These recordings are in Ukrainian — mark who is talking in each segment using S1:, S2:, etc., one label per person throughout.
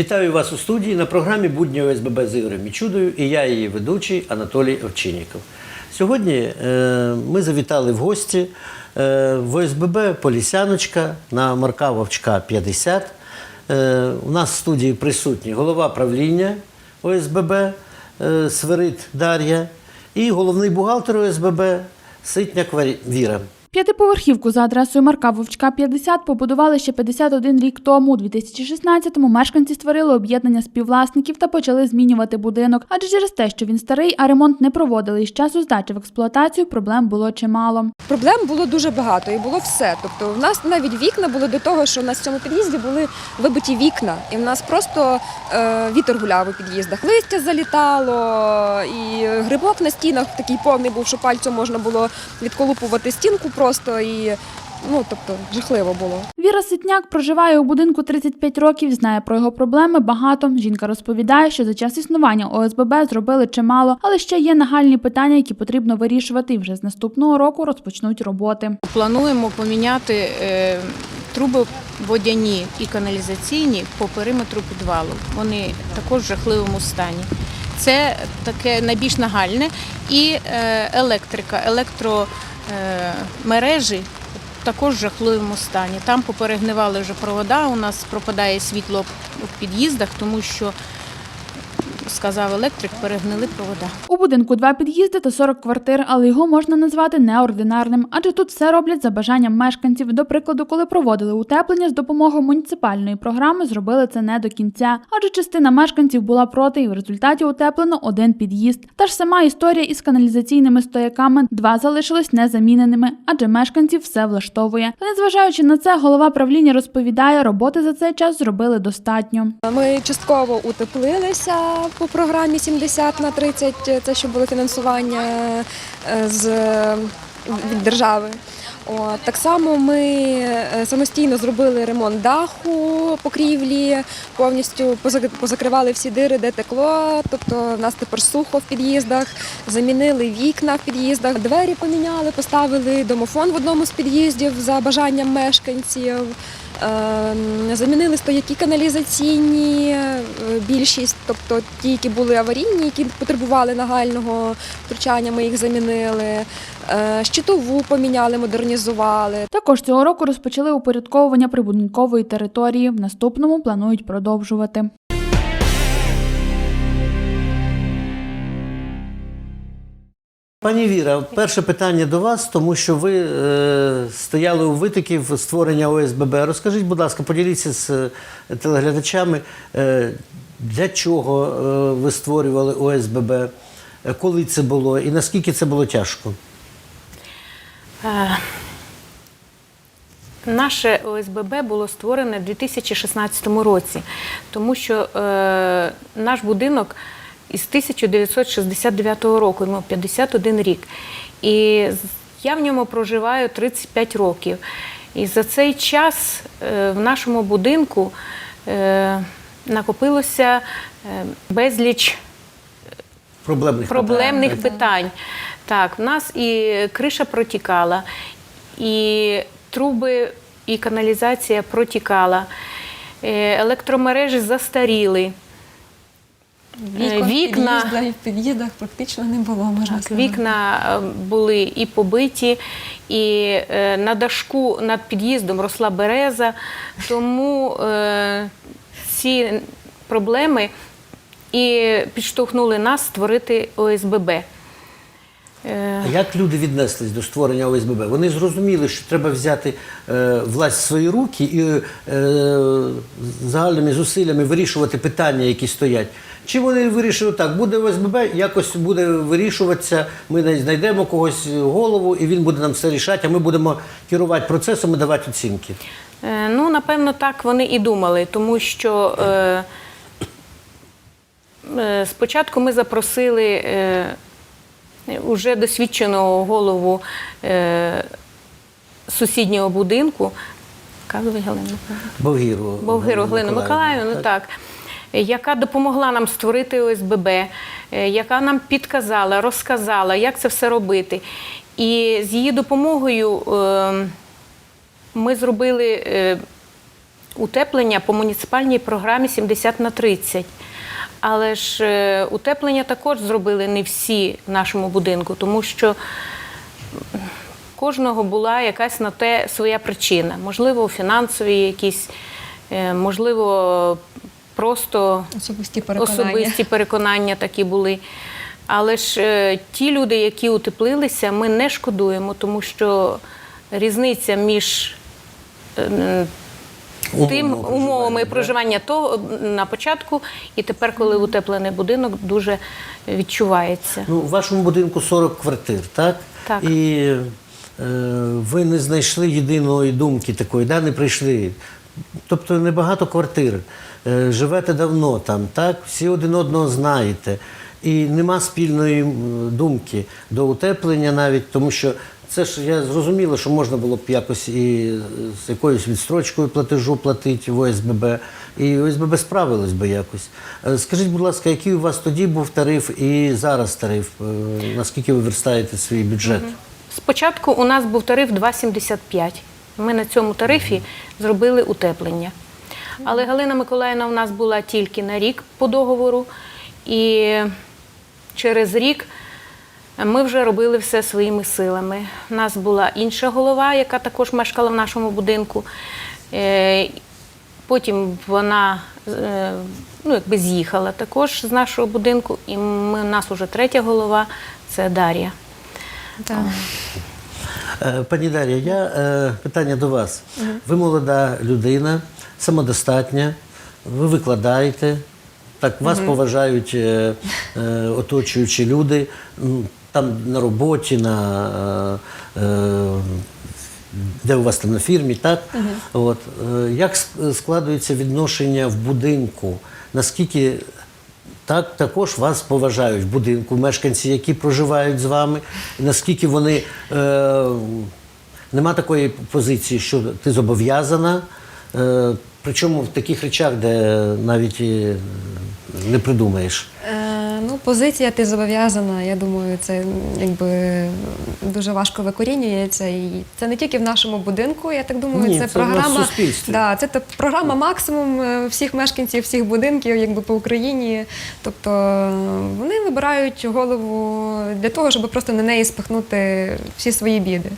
S1: Вітаю вас у студії на програмі Будні ОСББ з Ігорем Мічудою і я її ведучий Анатолій Овчинніков. Сьогодні е, ми завітали в гості е, в ОСББ Полісяночка на Марка Вовчка 50. Е, у нас в студії присутні голова правління ОСББ е, Свирид Дар'я і головний бухгалтер ОСББ Ситняк Віра.
S2: П'ятиповерхівку за адресою Марка Вовчка 50 побудували ще 51 рік тому. У 2016-му мешканці створили об'єднання співвласників та почали змінювати будинок. Адже через те, що він старий, а ремонт не проводили із часу здачі в експлуатацію, проблем було чимало.
S3: Проблем було дуже багато і було все. Тобто, в нас навіть вікна були до того, що в нас в цьому під'їзді були вибиті вікна, і в нас просто е, вітер гуляв у під'їздах. Листя залітало, і грибок на стінах такий повний був, що пальцем можна було відколупувати стінку просто і ну тобто жахливо було.
S2: Віра Ситняк проживає у будинку 35 років, знає про його проблеми багато. Жінка розповідає, що за час існування ОСББ зробили чимало, але ще є нагальні питання, які потрібно вирішувати. І вже з наступного року розпочнуть роботи.
S4: Плануємо поміняти е, труби водяні і каналізаційні по периметру підвалу. Вони також в жахливому стані. Це таке найбільш нагальне. І е, електрика, електромережі також в жахливому стані. Там поперегнивали вже провода. У нас пропадає світло в під'їздах, тому що сказав електрик, перегнили провода.
S2: У будинку два під'їзди та 40 квартир, але його можна назвати неординарним, адже тут все роблять за бажанням мешканців. До прикладу, коли проводили утеплення з допомогою муніципальної програми, зробили це не до кінця, адже частина мешканців була проти, і в результаті утеплено один під'їзд. Та ж сама історія із каналізаційними стояками два залишились незаміненими, адже мешканців все влаштовує. Та незважаючи на це, голова правління розповідає, роботи за цей час зробили достатньо.
S3: Ми частково утеплилися по програмі 70 на 30, це що було фінансування е, з від держави. От, так само ми е, самостійно зробили ремонт даху, покрівлі, повністю позак- позакривали всі дири, де текло. Тобто в нас тепер сухо в під'їздах, замінили вікна в під'їздах, двері поміняли, поставили домофон в одному з під'їздів за бажанням мешканців. Ем, Замінили стояки каналізаційні, е, більшість, тобто ті, які були аварійні, які потребували нагального втручання, ми їх замінили. Е, Щитову поміняли, модернізували.
S2: Також цього року розпочали упорядковування прибудинкової території. В наступному планують продовжувати.
S1: Пані Віра, перше питання до вас, тому що ви е, стояли у витоків створення ОСББ. Розкажіть, будь ласка, поділіться з е, телеглядачами, е, для чого е, ви створювали ОСББ, коли це було і наскільки це було тяжко?
S4: Е, Наше ОСББ було створене в 2016 році, тому що е, наш будинок із 1969 року, йому 51 рік. І я в ньому проживаю 35 років. І за цей час е, в нашому будинку е, накопилося е, безліч
S1: Проблемних
S4: проблемних
S1: питань.
S4: питань. Так, в нас і криша протікала, і труби, і каналізація протікала, електромережі застаріли. Е, Вікна,
S5: в під'їздах, в під'їздах практично не було, можна
S4: так,
S5: сказати.
S4: вікна е, були і побиті, і е, на дашку над під'їздом росла береза, тому е, ці проблеми і підштовхнули нас створити ОСББ. Е,
S1: А як люди віднеслись до створення ОСББ? Вони зрозуміли, що треба взяти е, власть в свої руки і е, загальними зусиллями вирішувати питання, які стоять. Чи вони вирішили так, буде ОСББ, якось буде вирішуватися, ми знайдемо когось голову, і він буде нам все рішати, а ми будемо керувати процесом і давати оцінки.
S4: Е, Ну, напевно, так вони і думали, тому що е, е, спочатку ми запросили е, уже досвідченого голову е, сусіднього будинку.
S1: Бовгіру.
S4: Болгиру Глину Миколаївну, ну так, яка допомогла нам створити ОСББ, е, яка нам підказала, розказала, як це все робити. І з її допомогою е, ми зробили е, утеплення по муніципальній програмі 70 на 30. Але ж е, утеплення також зробили не всі в нашому будинку, тому що кожного була якась на те своя причина. Можливо, фінансові якісь, можливо, просто
S5: Особисті переконання.
S4: особисті переконання такі були. Але ж е, ті люди, які утеплилися, ми не шкодуємо, тому що різниця між е, тим
S1: Умовами проживання
S4: то на початку, і тепер, коли утеплений будинок, дуже відчувається.
S1: Ну, у вашому будинку 40 квартир, так?
S4: Так.
S1: І е, ви не знайшли єдиної думки такої, да? не прийшли. Тобто небагато квартир. Е, живете давно там, так? Всі один одного знаєте. І нема спільної думки до утеплення навіть, тому що це ж я зрозуміло, що можна було б якось і з якоюсь відстрочкою платежу платити в ОСББ, і ОСББ справилось би якось. Е, Скажіть, будь ласка, який у вас тоді був тариф і зараз тариф? Е, Наскільки ви верстаєте свій бюджет?
S4: Спочатку у нас був тариф 2,75. Ми на цьому тарифі зробили утеплення. Але Галина Миколаївна у нас була тільки на рік по договору, і через рік ми вже робили все своїми силами. У нас була інша голова, яка також мешкала в нашому будинку. Е, Потім вона е, ну, якби з'їхала також з нашого будинку, і ми, у нас вже третя голова це Дар'я.
S5: Так.
S1: Е, Пані Дар'я, я питання до вас. Ви молода людина, самодостатня, ви викладаєте, так вас поважають е, е, оточуючі люди, м, там на роботі, на, е, е, де у вас там на фірмі, так? От, е, як складується відношення в будинку? Наскільки так, також вас поважають в будинку мешканці, які проживають з вами. Наскільки вони е, нема такої позиції, що ти зобов'язана. Е, причому в таких речах, де навіть і не придумаєш.
S3: Е, ну, позиція ти зобов'язана. Я думаю, це якби дуже важко викорінюється. І це не тільки в нашому будинку. Я так думаю,
S1: Ні,
S3: це,
S1: це
S3: програма. Да, це та програма максимум е, всіх мешканців всіх будинків, якби по Україні. Тобто е, вони вибирають голову для того, щоб просто на неї спихнути всі свої біди.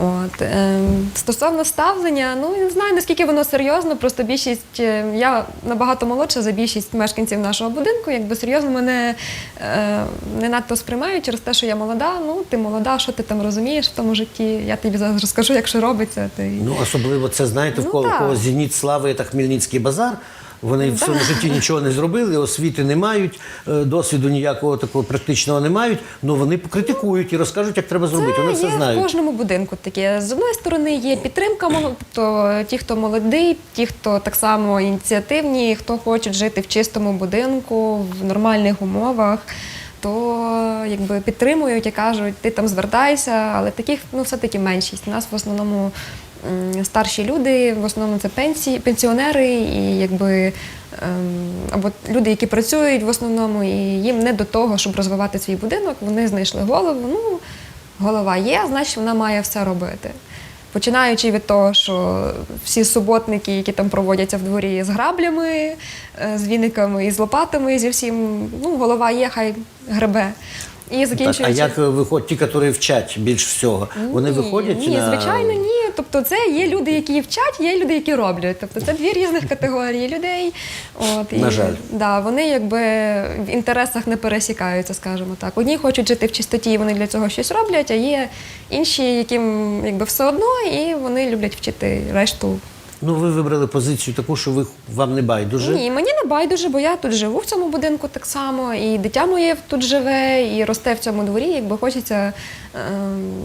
S3: От е, стосовно ставлення, ну я не знаю наскільки воно серйозно. Просто більшість е, я набагато молодша за більшість мешканців нашого будинку. Якби серйозно мене е, не надто сприймають через те, що я молода. Ну ти молода, що ти там розумієш в тому житті? Я тобі зараз розкажу, як що робиться. Ти
S1: Ну, особливо це знаєте, в
S3: Ну,
S1: кого, кого зеніт слави та Хмельницький базар. Вони в своєму житті нічого не зробили, освіти не мають, е, досвіду ніякого такого практичного не мають. але вони покритикують і розкажуть, як треба зробити. Вони все
S3: є в кожному будинку таке. З одної сторони є підтримка, тобто ті, хто молодий, ті, хто так само ініціативні, хто хочуть жити в чистому будинку, в нормальних умовах. То якби підтримують і кажуть, ти там звертайся, але таких ну все-таки меншість. У нас в основному старші люди, в основному це пенсії, пенсіонери, і якби ем, або люди, які працюють в основному, і їм не до того, щоб розвивати свій будинок. Вони знайшли голову. Ну голова є, значить вона має все робити. Починаючи від того, що всі суботники, які там проводяться в дворі з граблями, е, з віниками і з лопатами, зі всім, ну, голова є, хай гребе. І
S1: Так, а як виходять ті, які вчать більш всього? Вони виходять
S3: Ні,
S1: на
S3: звичайно, ні. Тобто це є люди, які вчать, є люди, які роблять. Тобто це дві різних категорії людей. От,
S1: На жаль.
S3: Да, вони якби в інтересах не пересікаються, скажімо так. Одні хочуть жити в чистоті, і вони для цього щось роблять, а є інші, яким якби все одно, і вони люблять вчити решту.
S1: Ну, ви вибрали позицію таку, що ви вам не байдуже.
S3: Ні, мені не байдуже, бо я тут живу в цьому будинку так само, і дитя моє тут живе, і росте в цьому дворі. Якби хочеться е,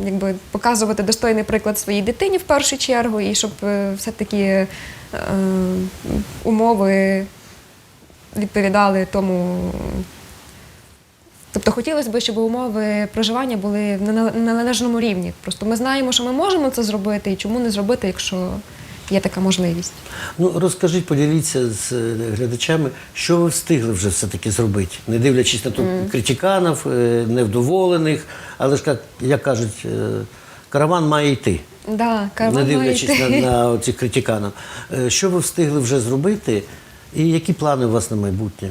S3: якби, показувати достойний приклад своїй дитині в першу чергу, і щоб е, все-таки е, умови відповідали тому. Тобто хотілося б, щоб умови проживання були на на- на належному рівні. Просто ми знаємо, що ми можемо це зробити, і чому не зробити, якщо є така можливість.
S1: Ну розкажіть, поділіться з е, глядачами, що ви встигли вже все-таки зробити, не дивлячись на ту критиканів, е, невдоволених, але ж як, як кажуть, е, караван має йти.
S3: Да, караван
S1: не дивлячись на,
S3: йти.
S1: на ці критиканів. Е, Що ви встигли вже зробити, і які плани у вас на майбутнє?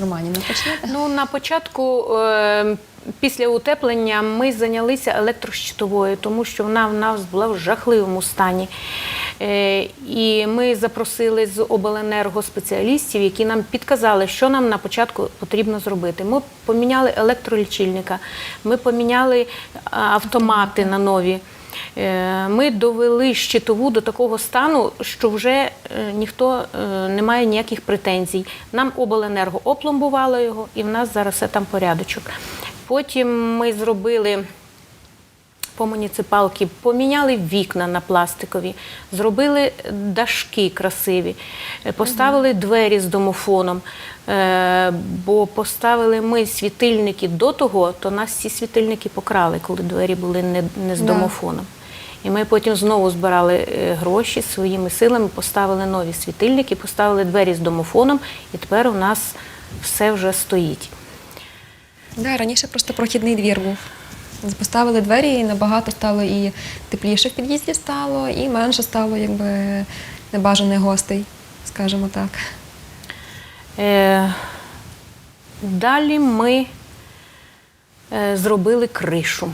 S5: Романівна, почнете?
S4: Ну, на початку, е, після утеплення, ми зайнялися електрощитовою, тому що вона в нас була в жахливому стані. Е, і ми запросили з обленерго спеціалістів, які нам підказали, що нам на початку потрібно зробити. Ми поміняли електролічильника, ми поміняли автомати на нові. Е, Ми довели щитову до такого стану, що вже е, ніхто е, не має ніяких претензій. Нам обленерго опломбувало його, і в нас зараз все там порядочок. Потім ми зробили по муніципалки, поміняли вікна на пластикові, зробили дашки красиві, е, поставили двері з домофоном. Е, Бо поставили ми світильники до того, то нас ці світильники покрали, коли двері були не, не з домофоном. І ми потім знову збирали е, гроші своїми силами, поставили нові світильники, поставили двері з домофоном, і тепер у нас все вже стоїть.
S3: Да, раніше просто прохідний двір був. Поставили двері, і набагато стало і тепліше в під'їзді стало, і менше стало якби небажаних гостей, скажімо так.
S4: Е, Далі ми е, зробили кришу.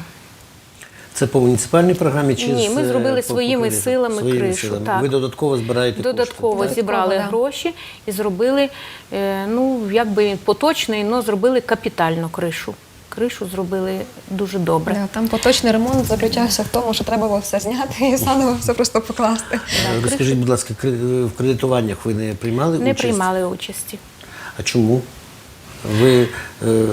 S1: Це по муніципальній програмі чи
S4: Ні, ми
S1: е,
S4: зробили своїми силами
S1: своїми
S4: кришу,
S1: силами?
S4: так.
S1: Ви додатково збираєте
S4: Додатково
S1: кошти?
S4: зібрали
S3: да.
S4: гроші і зробили, е, ну, якби поточний, але зробили капітальну кришу. Кришу зробили дуже добре.
S3: Да, там поточний ремонт заключався в тому, що треба було все зняти і заново все просто покласти.
S1: Е, Розкажіть, будь ласка, кри- в кредитуваннях ви не приймали
S4: Не
S1: участь?
S4: приймали участі.
S1: А чому? Ви, е,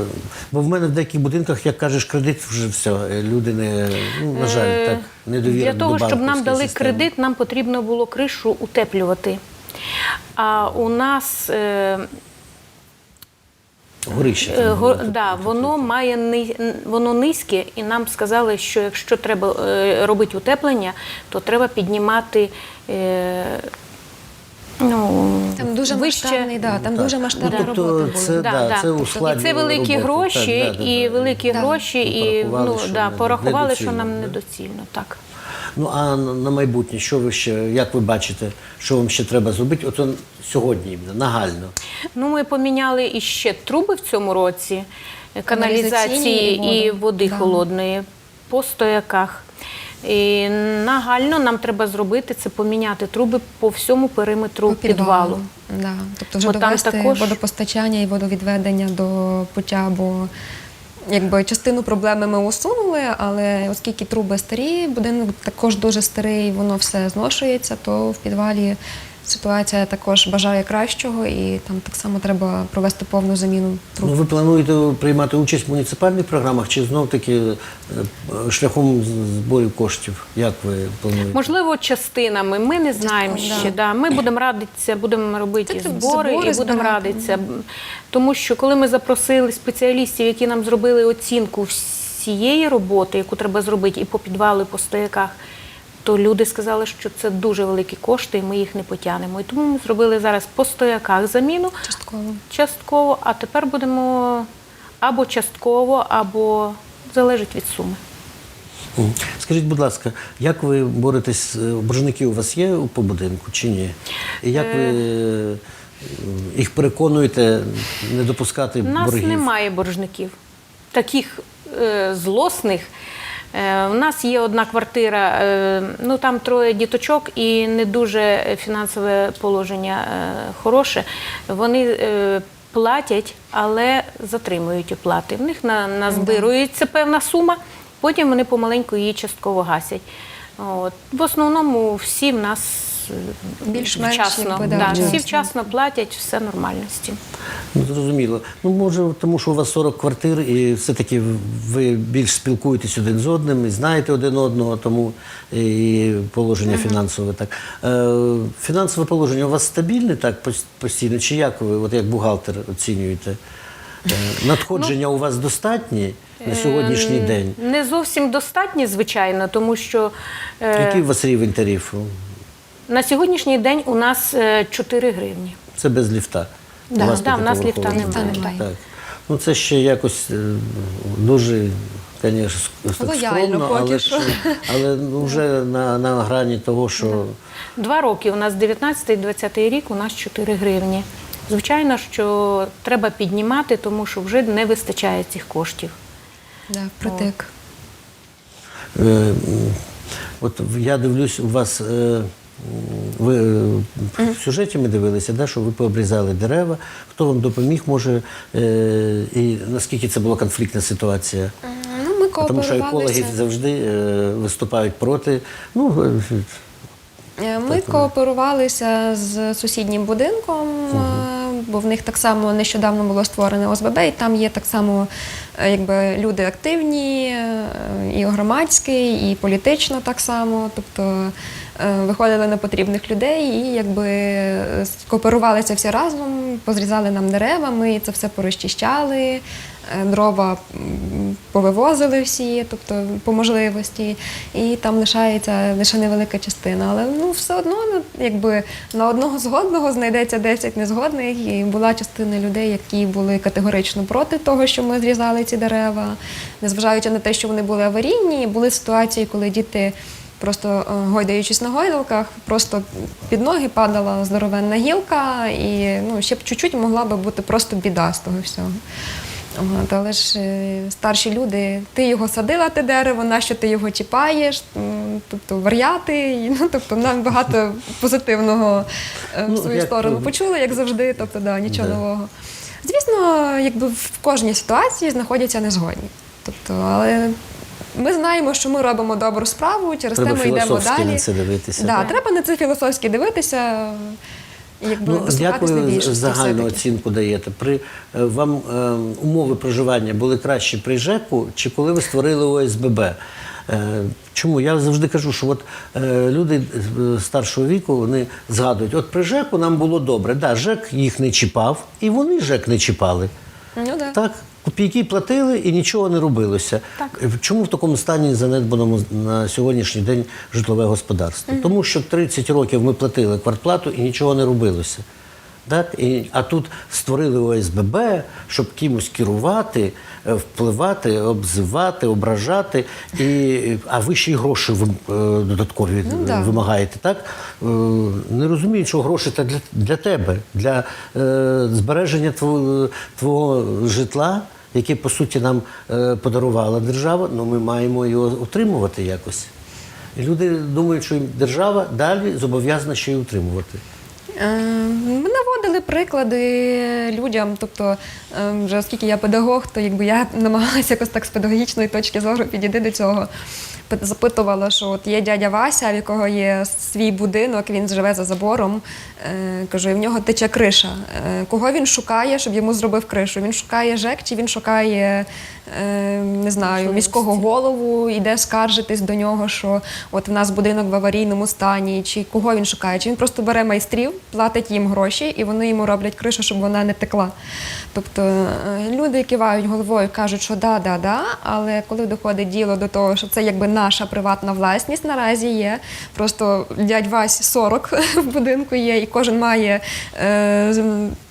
S1: бо в мене в деяких будинках, як кажеш, кредит вже все. е, Люди не, ну, на жаль,
S4: Е,
S1: так, недовіра
S4: Для того,
S1: до
S4: щоб нам дали
S1: системи.
S4: кредит, нам потрібно було кришу утеплювати. А у нас е,
S1: Горище.
S4: Е, го- да, воно має ни- воно низьке, і нам сказали, що якщо треба е, робити утеплення, то треба піднімати. Е, ну,
S3: Там дуже
S4: вище.
S3: масштабний, да, там
S1: Так.
S3: дуже масштабна
S1: Ну, тобто
S3: робота була.
S1: це- да, це
S4: І це великі
S1: роботу.
S4: гроші,
S1: Так, да, да,
S4: і
S1: да.
S4: великі
S3: Да.
S4: гроші,
S1: Ну,
S4: і
S1: порахували,
S4: ну,
S1: що
S4: да,
S1: не-
S4: порахували, що
S1: недоцільно,
S4: нам
S1: да.
S4: недоцільно. Так.
S1: Ну а на майбутнє, що ви ще, як ви бачите, що вам ще треба зробити? От он сьогодні, іменно, нагально.
S4: Ну, ми поміняли іще труби в цьому році, каналізації
S3: і
S4: і води
S3: Да.
S4: холодної по стояках. І нагально нам треба зробити це поміняти труби по всьому периметру
S3: По
S4: підвалу.
S3: Да. Тобто вже
S4: Бо там
S3: довести
S4: також-
S3: водопостачання і водовідведення до пуття, бо якби частину проблеми ми усунули, але оскільки труби старі, будинок також дуже старий, воно все зношується, то в підвалі ситуація також бажає кращого, і там так само треба провести повну заміну труб.
S1: Ну, ви плануєте приймати участь в муніципальних програмах чи знов-таки е, е, шляхом зборів коштів? Як ви плануєте?
S4: Можливо, частинами. Ми не знаємо
S3: Частково,
S4: ще. Да. Ми будемо радитися, будемо робити
S3: Це
S4: збори,
S3: збори
S4: і будемо радитися. Тому що коли ми запросили спеціалістів, які нам зробили оцінку всієї роботи, яку треба зробити, і по підвалу, і по стояках, то люди сказали, що це дуже великі кошти, і ми їх не потягнемо. І тому ми зробили зараз по стояках заміну
S3: Частково.
S4: частково, а тепер будемо або частково, або залежить від суми.
S1: Скажіть, будь ласка, як ви боретесь? е, Боржники у вас є по будинку чи ні? І як ви е, їх переконуєте не допускати
S4: У нас
S1: боргів?
S4: немає боржників, таких е, злосних. Е, у нас є одна квартира, е, ну там троє діточок і не дуже фінансове положення е, хороше. Вони платять, але затримують оплати. В них на, назбирується певна сума, потім вони помаленьку її частково гасять. От. В основному всі в нас
S3: Більш-менш,
S4: вчасно,
S3: якби, да,
S4: да, всі
S3: вчасно.
S4: вчасно платять, все нормально з цим.
S1: Ну, зрозуміло. Ну, може, тому що у вас 40 квартир, і все-таки ви більш спілкуєтесь один з одним, і знаєте один одного, тому і положення фінансове так. Е, фінансове положення у вас стабільне так пос- постійно, чи як ви, от як бухгалтер, оцінюєте? Е, надходження у вас достатні на сьогоднішній день?
S4: Не зовсім достатні, звичайно, тому що е,
S1: Який у вас рівень тарифу?
S4: На сьогоднішній день у нас е, 4 гривні.
S1: Це без ліфта.
S4: Да,
S1: У вас
S4: да, в нас ліфта немає.
S3: немає.
S1: Так. Ну це ще якось е, дуже звісно, так скромно,
S3: поки
S1: але,
S3: що.
S1: але вже на, на грані того, що
S4: Два роки у нас 19-20 рік, у нас 4 гривні. Звичайно, що треба піднімати, тому що вже не вистачає цих коштів.
S3: Да, притик.
S1: Е, От я дивлюсь, у вас е, ви е, в сюжеті ми дивилися, да, що ви пообрізали дерева. Хто вам допоміг, може, е, і наскільки це була конфліктна ситуація?
S3: Ну, ми
S1: Тому що екологи завжди е, виступають проти. Ну, е,
S3: Е, Ми кооперувалися з сусіднім будинком, е, бо в них так само нещодавно було створене ОСББ, і там є так само якби, люди активні, і громадські, і політично так само. Тобто виходили на потрібних людей і якби е, кооперувалися всі разом, позрізали нам дерева, ми це все порозчищали. е, Дрова повивозили всі, тобто по можливості, і там лишається лише невелика частина. Але ну все одно, ну, якби на одного згодного знайдеться 10 незгодних, і була частина людей, які були категорично проти того, що ми зрізали ці дерева, незважаючи на те, що вони були аварійні, були ситуації, коли діти. Просто е, гойдаючись на гойдалках, просто під ноги падала здоровенна гілка, і ну, ще б чуть-чуть могла би бути просто біда з того всього. От, але ж е, старші люди, ти його садила, те дерево, нащо ти його чіпаєш? Тобто вар'яти, ну, тобто нам багато позитивного е, в
S1: Ну,
S3: свою сторону почули, як завжди, тобто да, нічого
S1: Да.
S3: нового. Звісно, якби в кожній ситуації знаходяться незгодні. Тобто, але ми знаємо, що ми робимо добру справу, через
S1: Треба
S3: те ми йдемо далі.
S1: на це дивитися.
S3: Да, треба на це філософськи дивитися. Якби
S1: Ну,
S3: більшості
S1: загальну оцінку даєте? При е, вам е, умови проживання були кращі при ЖЕКу, чи коли ви створили ОСББ? Е, Чому я завжди кажу, що от е, люди е, старшого віку вони згадують, от при ЖЕКу нам було добре. Да, ЖЕК їх не чіпав, і вони ЖЕК не чіпали.
S3: Ну, да.
S1: Так, копійки платили і нічого не робилося.
S4: Так.
S1: Е, Чому в такому стані занедбаному на сьогоднішній день житлове господарство? Тому що 30 років ми платили квартплату і нічого не робилося. Так? І, а тут створили ОСББ, щоб кимось керувати, е, впливати, обзивати, ображати, і, а ви ще й гроші е, додаткові
S3: Ну, да.
S1: вимагаєте. Так? Не розуміють, що гроші це для, для тебе, для е, збереження твого, твого житла, яке, по суті, нам е, подарувала держава, ну ми маємо його утримувати якось. І люди думають, що держава далі зобов'язана ще й утримувати.
S3: Е, Ми наводили приклади людям, тобто, е, вже оскільки я педагог, то якби я намагалася якось так з педагогічної точки зору підійти до цього. Пит- Запитувала, що от є дядя Вася, в якого є свій будинок, він живе за забором. Е, Кажу, і в нього тече криша. Е, Кого він шукає, щоб йому зробив кришу? Він шукає ЖЕК чи він шукає е, не знаю, міського голову, йде скаржитись до нього, що от в нас будинок в аварійному стані, чи кого він шукає? Чи він просто бере майстрів, платить їм гроші, і вони йому роблять кришу, щоб вона не текла. Тобто е, люди кивають головою, кажуть, що да, да, да, але коли доходить діло до того, що це якби наша приватна власність наразі є. Просто дядь Вась 40 в будинку є, і кожен має. Е,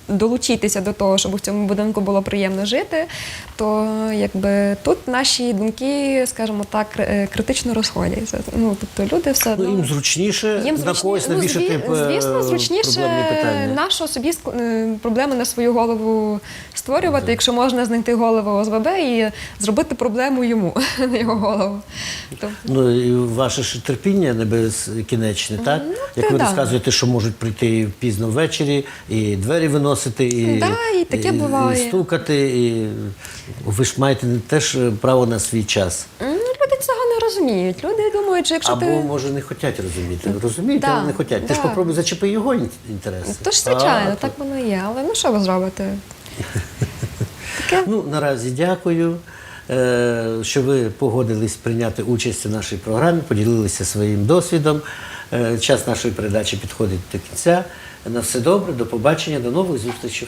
S3: долучитися до того, щоб в цьому будинку було приємно жити, то якби тут наші думки, скажімо так, е, критично розходяться. Ну тобто люди все
S1: Ну, їм зручніше
S3: їм
S1: на когось
S3: ну,
S1: навішати е,
S3: звісно, зручніше нашу собі е, проблеми на свою голову створювати, якщо можна знайти голову ОСББ і зробити проблему йому на його голову. Тобто,
S1: Ну і ваше ж терпіння не безкінечне, так? Як ви
S3: да.
S1: розказуєте, що можуть прийти пізно ввечері, і двері виносити, і,
S3: Да, і таке буває.
S1: і стукати. І... Ви ж маєте теж право на свій час.
S3: люди цього не розуміють. Люди думають, що якщо
S1: Або,
S3: ти
S1: може, не хочуть розуміти. Розуміють,
S3: Да,
S1: але не хочуть. Ти ж попробуй зачепи його інтереси.
S3: то ж звичайно,
S1: А,
S3: так воно є. Але ну що ви зробите? Таке
S1: Ну, наразі дякую, е, що ви погодились прийняти участь у нашій програмі, поділилися своїм досвідом. Е, Час нашої передачі підходить до кінця. На все добре, до побачення, до нових зустрічей.